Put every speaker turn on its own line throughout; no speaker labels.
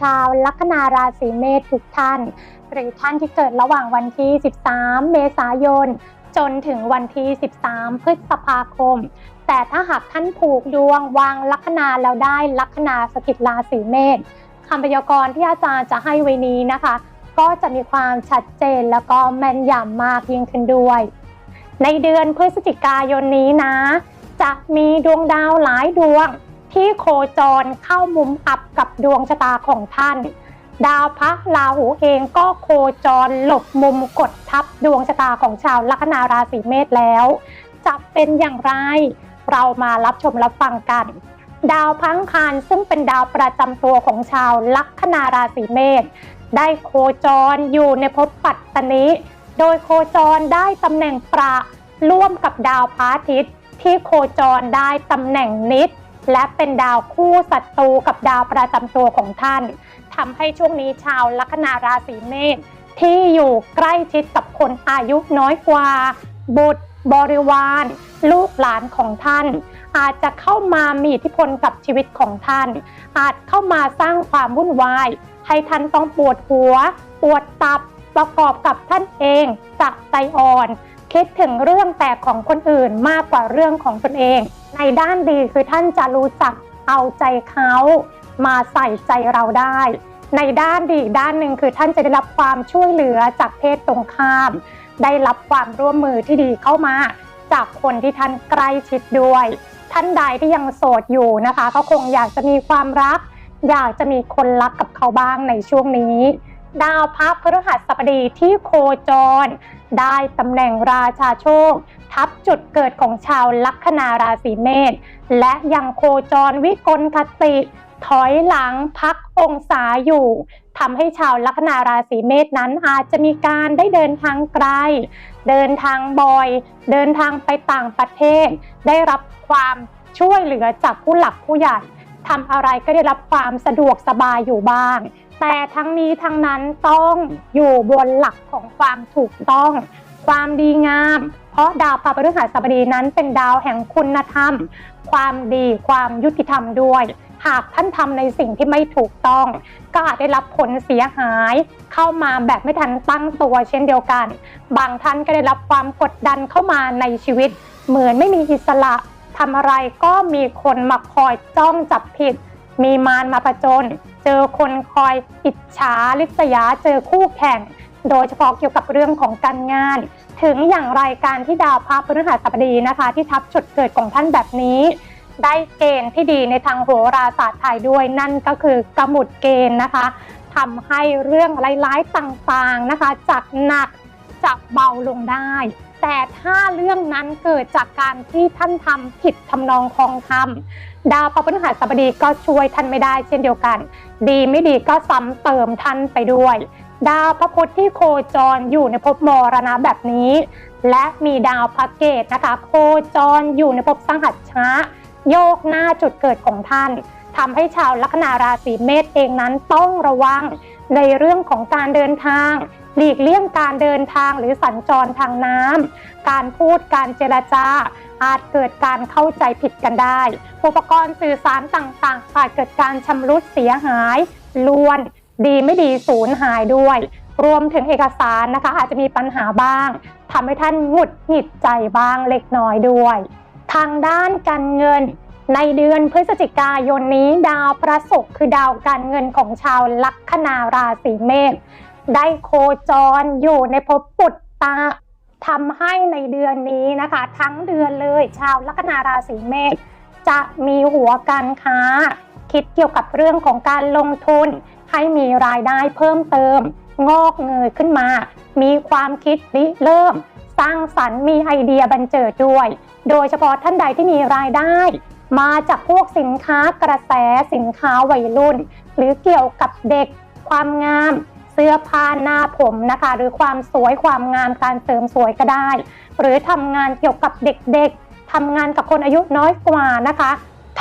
ชาวลัคนาราศีเมษทุกท่าน หรือท่านที่เกิดระหว่างวันที่ 13 เมษายน จนถึงวันที่ 13 พฤษภาคม แต่ถ้าหากท่านผูกดวงวางลัคนาแล้วได้ลัคนาสถิตราศีเมษคำพยากรณ์ที่อาจารย์จะให้ไว้นี้นะคะ ก็จะมีความชัดเจนแล้วก็แม่นยำมากยิ่งขึ้นด้วย ในเดือนพฤศจิกายนนี้นะ จะมีดวงดาวหลายดวง ที่โคจรเข้ามุมอับกับดวงชะตาของท่าน ดาวพระราหูเองก็โคจรหลบมุมกดทับดวงชะตาของชาวลัคนาราศีเมษแล้ว จะเป็นอย่างไร เรามารับชมรับฟังกัน ดาวพังคารซึ่งเป็นดาวประจำตัวของชาวลัคนาราศีเมษได้โคจรอยู่ในภพปัตตนิ โดยโคจรได้ตำแหน่งประร่วมกับดาวพระอาทิตย์ที่โคจรได้ตำแหน่งนิด และเป็นดาวคู่ศัตรูกับดาวประจำตัวของท่านทำให้ช่วงนี้ชาวลัคนาราศีเมษที่อยู่ใกล้ชิดกับคนอายุน้อยกว่า บุตรบริวาร ลูกหลานของท่าน อาจจะเข้ามามีอิทธิพลกับชีวิตของท่าน อาจเข้ามาสร้างความวุ่นวาย ให้ท่านต้องปวดหัว ปวดตับประกอบกับท่านเองจะใจอ่อน คิดถึงเรื่องแต่ของคนอื่นมากกว่าเรื่องของตนเอง ในด้านดีคือท่านจะรู้จักเอาใจเขามาใส่ใจเราได้ ในด้านดีอีกด้านหนึ่งคือท่านจะได้รับความช่วยเหลือจากเพศตรงข้าม ได้รับความร่วมมือที่ดีเข้ามา จากคนที่ท่านใกล้ชิดด้วย ท่านใดที่ยังโสดอยู่นะคะ ก็คงอยากจะมีความรัก อยากจะมีคนรักกับเขาบ้างในช่วงนี้ ดาวพระพฤหัสบดีที่โคจร ได้ตำแหน่งราชาโชค ทับจุดเกิดของชาวลัคนาราศีเมษและยังโคจรวิกลคติ ถอยหลังพักองศาอยู่ทำให้ชาวลัคนาราศีเมษนั้นอาจจะมีการได้เดินทางไกล เดินทางบ่อย เดินทางไปต่างประเทศ ได้รับความช่วยเหลือจากผู้หลักผู้ใหญ่ทำอะไรก็ได้รับความสะดวกสบายอยู่บ้าง แต่ทั้งนี้ทั้งนั้นต้องอยู่บนหลักของความถูกต้อง ความดีงาม ราะดาวพระพฤหัสบดีนั้นเป็นดาวแห่งคุณธรรม ความดีความยุติธรรมด้วย หากท่านทำในสิ่งที่ไม่ถูกต้อง ก็อาจได้รับผลเสียหาย เข้ามาแบบไม่ทันตั้งตัวเช่นเดียวกัน บางท่านก็ได้รับความกดดันเข้ามาในชีวิต เหมือนไม่มีอิสระทำอะไรก็มีคนมาคอยจ้องจับผิด มีมารมาประจน เจอคนคอยอิจฉาริษยาเจอคู่แข่ง โดยเฉพาะเกี่ยวกับเรื่องของการงาน ถึงอย่างไรการที่ดาวพระพฤหัสบดีนะคะ ที่ทับจุดเกิดของท่านแบบนี้ ได้เกณฑ์ที่ดีในทางโหราศาสตร์ไทยด้วยนั่นก็คือกำหนดเกณฑ์นะคะทำให้เรื่องร้ายๆต่างๆนะคะจากหนักจะเบาลงได้ แต่ถ้าเรื่องนั้นเกิดจากการที่ท่านทำผิดทำนองคลองธรรมดาวพระพฤหัสบดีก็ช่วยท่านไม่ได้เช่นเดียวกัน ดีไม่ดีก็ซ้ำเติมท่านไปด้วย ดาวพระพุธที่โคจรอยู่ในภพมรณะแบบนี้ และมีดาวพระเกตนะคะ โคจรอยู่ในภพสังหัชชะโยกหน้าจุดเกิดของท่านทำให้ชาวลัคนาราศีเมษเองนั้นต้องระวังในเรื่องของการเดินทาง หลีกเลี่ยงการเดินทางหรือสัญจรทางน้ำการพูดการเจรจาอาจเกิดการเข้าใจผิดกันได้ อุปกรณ์สื่อสารต่างๆอาจเกิดการชำรุดเสียหายล้วน ดีไม่ดีสูญหายด้วย รวมถึงเอกสารนะคะอาจจะมีปัญหาบ้างทำให้ท่านหงุดหงิดใจบ้างเล็กน้อยด้วย ทางด้านการเงินในเดือนพฤศจิกายนนี้ดาวพระศุกร์คือดาวการเงินของชาวลัคนาราศีเมษได้โคจรอยู่ในภพปุตตาทำให้ในเดือนนี้นะคะ ทั้งเดือนเลยชาวลัคนาราศีเมษจะมีหัวการค้า คิดเกี่ยวกับเรื่องของการลงทุน ให้มีรายได้เพิ่มเติม งอกเงยขึ้นมา มีความคิดริเริ่ม สร้างสรรค์มีไอเดียบันเจิดด้วย โดยเฉพาะท่านใดที่มีรายได้ มาจากพวกสินค้ากระแสสินค้าวัยรุ่น หรือเกี่ยวกับเด็ก ความงามเสื้อผ้าหน้าผมนะคะ หรือความสวยความงามการเสริมสวยก็ได้ หรือทำงานเกี่ยวกับเด็กๆทำงานกับคนอายุน้อยกว่านะคะ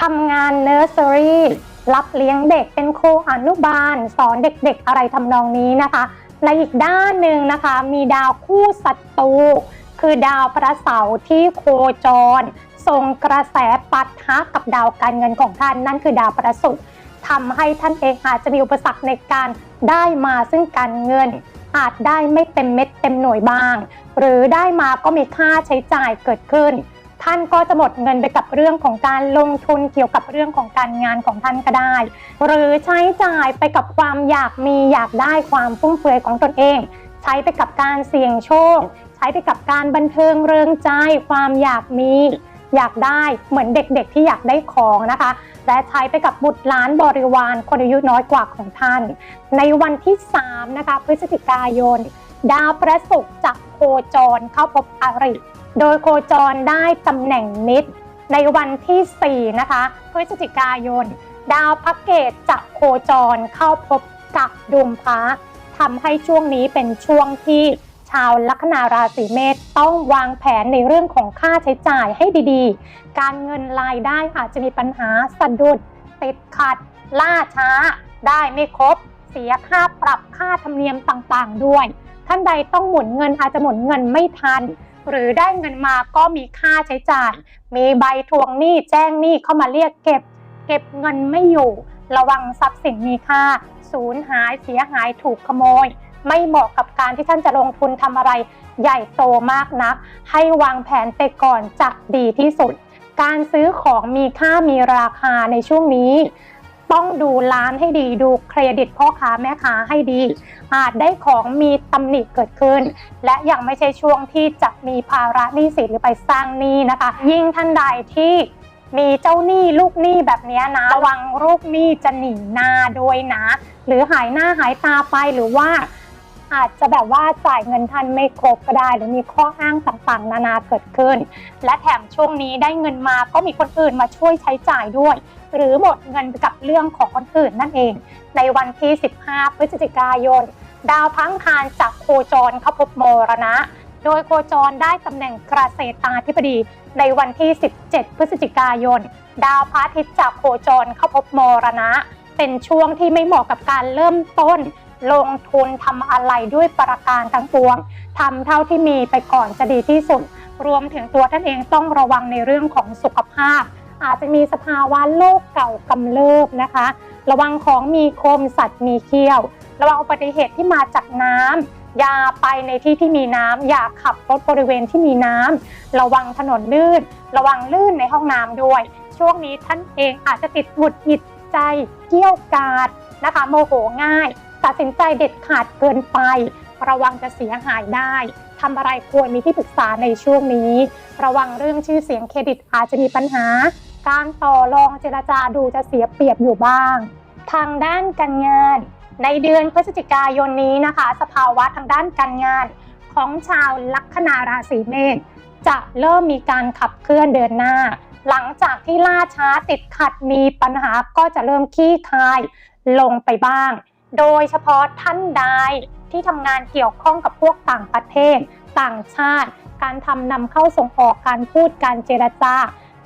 ทำงานเนอร์เซอรี่ รับเลี้ยงเด็กเป็นครูอนุบาล สอนเด็กๆอะไรทำนองนี้นะคะในอีกด้านหนึ่งนะคะ มีดาวคู่ศัตรูคือดาวพระเสาร์ที่โคจรส่งกระแสปัดทะกับดาวการเงินของท่านนั่นคือดาวพระศุกร์ทำให้ท่านเองอาจจะมีอุปสรรคในการได้มาซึ่งการเงิน อาจได้ไม่เต็มเม็ดเต็มหน่วยบ้าง หรือได้มาก็มีค่าใช้จ่ายเกิดขึ้น ท่านก็จะหมดเงินไปกับเรื่องของการลงทุนเกี่ยวกับเรื่องของการงานของท่านก็ได้ หรือใช้จ่ายไปกับความอยากมีอยากได้ความฟุ่มเฟือยของตนเอง ใช้ไปกับการเสี่ยงโชค ใช้ไปกับการบันเทิงเริงใจ ความอยากมีอยากได้เหมือนเด็กๆ ที่อยากได้ของนะคะ และใช้ไปกับบุตรหลานบริวารคนอายุน้อยกว่าของท่าน ในวันที่ 3 นะคะ พฤศจิกายน ดาวพระศุกร์จะโคจรเข้าพบอริ โดยโคจรได้ตำแหน่งมิตรในวันที่ 4 นะคะพฤศจิกายน ดาวพระเกตจะโคจรเข้าพบกับดวงพระทำให้ช่วงนี้เป็นช่วงที่ชาวลัคนาราศีเมษต้องวางแผนในเรื่องของค่าใช้จ่ายให้ดีๆ การเงินรายได้อาจจะมีปัญหาสะดุด ติดขัด ล่าช้า ได้ไม่ครบ เสียค่าปรับค่าธรรมเนียมต่างๆ ด้วย ท่านใดต้องหมุนเงินอาจจะหมุนเงินไม่ทัน หรือได้เงินมาก็มีค่าใช้จ่าย มีใบทวงหนี้แจ้งหนี้เข้ามาเรียกเก็บ เก็บเงินไม่อยู่ ระวังทรัพย์สินมีค่า สูญหายเสียหายถูกขโมย ไม่เหมาะกับการที่ท่านจะลงทุนทำอะไร ใหญ่โตมากนัก ให้วางแผนไปก่อนจะดีที่สุด การซื้อของมีค่ามีราคาในช่วงนี้ ต้องดูร้านให้ดีดูเครดิตพ่อค้าแม่ค้าให้ดี อาจได้ของมีตำหนิเกิดขึ้น และยังไม่ใช่ช่วงที่จะมีภาระหนี้สินหรือไปสร้างหนี้นะคะ ยิ่งท่านใดที่มีเจ้าหนี้ลูกหนี้แบบนี้นะ ระวังลูกหนี้จะหนีหน้าด้วยนะ หรือหายหน้าหายตาไปหรือว่าอาจจะแบบว่าจ่ายเงินท่านไม่ครบก็ได้ หรือมีข้ออ้างต่างๆ นานาเกิดขึ้น และแถมช่วงนี้ได้เงินมาก็มีคนอื่นมาช่วยใช้จ่ายด้วย หรือหมดเงินกับเรื่องของคนอื่นนั่นเอง ในวันที่ 15 พฤศจิกายน ดาวพังคารจากโคจรเข้าพบโมรณะ โดยโคจรได้ตำแหน่งกระเกษตาธิบดี ในวันที่ 17 พฤศจิกายน ดาวพระอาทิตย์จากโคจรเข้าพบโมรณะ เป็นช่วงที่ไม่เหมาะกับการเริ่มต้น ลงทุนทำอะไรด้วยประการทั้งปวงทำเท่าที่มีไปก่อนจะดีที่สุดรวมถึงตัวท่านเองต้องระวังในเรื่องของสุขภาพ อาจจะมีสภาวะโรคเก่ากำเริบนะคะ ระวังของมีคมสัตว์มีเขี้ยว ระวังอุบัติเหตุที่มาจากน้ำอย่าไปในที่ที่มีน้ำอย่าขับรถบริเวณที่มีน้ำระวังถนนลื่น ระวังลื่นในห้องน้ำด้วย ช่วงนี้ท่านเองอาจจะติดหงุดหงิดใจเกี่ยวกาดนะคะ โมโหง่าย ตัดสินใจเด็ดขาดเกินไประวังจะเสียหายได้ทำอะไรควรมีที่ปรึกษาในช่วงนี้ ระวังเรื่องชื่อเสียงเครดิตอาจจะมีปัญหา การต่อรองเจรจาดูจะเสียเปรียบอยู่บ้าง ทางด้านการงาน ในเดือนพฤศจิกายนนี้นะคะ สภาวะทางด้านการงาน ของชาวลัคนาราศีเมษจะเริ่มมีการขับเคลื่อนเดินหน้า หลังจากที่ล่าช้าติดขัดมีปัญหาก็จะเริ่มขี้คายลงไปบ้าง โดยเฉพาะท่านใดที่ทำงานเกี่ยวข้องกับพวกต่างประเทศ ต่างชาติ การทำนำเข้าส่งออกการพูดการเจรจา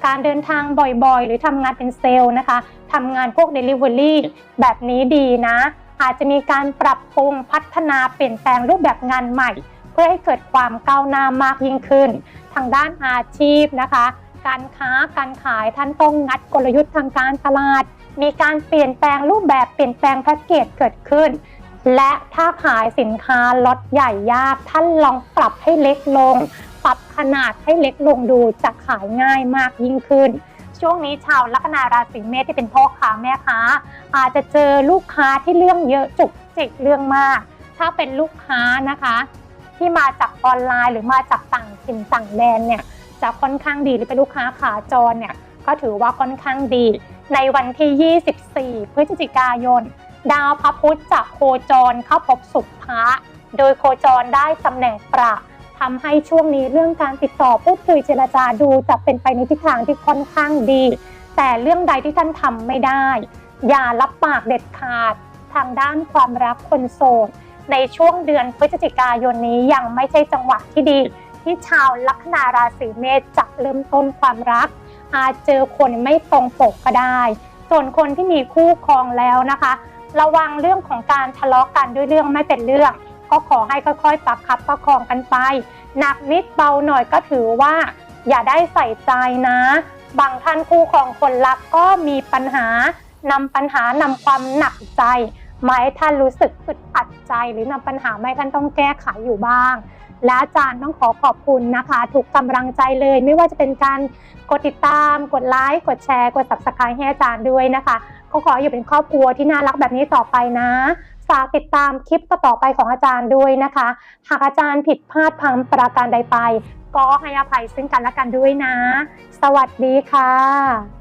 การเดินทางบ่อยๆ หรือทำงานเป็นเซลล์นะคะทำงานพวก Delivery แบบนี้ดีนะ อาจจะมีการปรับปรุงพัฒนาเปลี่ยนแปลงรูปแบบงานใหม่ เพื่อให้เกิดความก้าวหน้ามากยิ่งขึ้น ทางด้านอาชีพนะคะ การค้าการขายท่านต้องงัดกลยุทธ์ทางการตลาด มีการเปลี่ยนแปลงรูปแบบเปลี่ยนแปลงแพ็กเกจเกิดขึ้นและถ้าขายสินค้าล็อตใหญ่ยาก ท่านลองปรับให้เล็กลง ปรับขนาดให้เล็กลงดูจะขายง่ายมากยิ่งขึ้น ช่วงนี้ชาวลัคนาราศีเมษที่เป็นพ่อค้าแม่ค้า อาจจะเจอลูกค้าที่เรื่องเยอะจุกจิกเรื่องมาก ถ้าเป็นลูกค้านะคะ ที่มาจากออนไลน์หรือมาจากต่างถิ่นต่างแดนเนี่ยจะค่อนข้างดีหรือเป็นลูกค้าขาจรเนี่ยก็ถือว่าค่อนข้างดี ในวันที่ 24 พฤศจิกายน ดาวพระพุธจะโคจรเข้าพบสุภะโดยโคจรได้ตำแหน่งประ ทำให้ช่วงนี้เรื่องการติดต่อพูดคุยเจรจาดูจะเป็นไปในทิศทางที่ค่อนข้างดี แต่เรื่องใดที่ท่านทำไม่ได้ อย่ารับปากเด็ดขาดทางด้านความรักคนโสดในช่วงเดือนพฤศจิกายนนี้ยังไม่ใช่จังหวะที่ดี ที่ชาวลัคนาราศีเมษจะเริ่มต้นความรัก อาจเจอคนไม่ตรงปกก็ได้ ส่วนคนที่มีคู่ครองแล้วนะคะ ระวังเรื่องของการทะเลาะกันด้วยเรื่องไม่เป็นเรื่อง ก็ขอให้ค่อยๆประคับประคองกันไป หนักนิดเบาหน่อยก็ถือว่า อย่าได้ใส่ใจนะ บางท่านคู่ครองคนรักก็มีปัญหานำปัญหานำความหนักใจมาให้ท่านรู้สึกอึดอัดใจหรือนำปัญหามาให้ท่านต้องแก้ไขอยู่บ้าง และอาจารย์ต้องขอขอบคุณนะคะ ทุกกำลังใจเลย ไม่ว่าจะเป็นการกดติดตาม กดไลค์กดแชร์ กด subscribe ให้อาจารย์ด้วยนะคะ ก็ขออยู่เป็นครอบครัวที่น่ารักแบบนี้ต่อไปนะาติดตามคลิปต่อไปของอาจารย์ด้วยนะคะ หากอาจารย์ผิดพลาดพังประการใดไป ก็ให้อภัยซึ่งกันและกันด้วยนะ สวัสดีค่ะ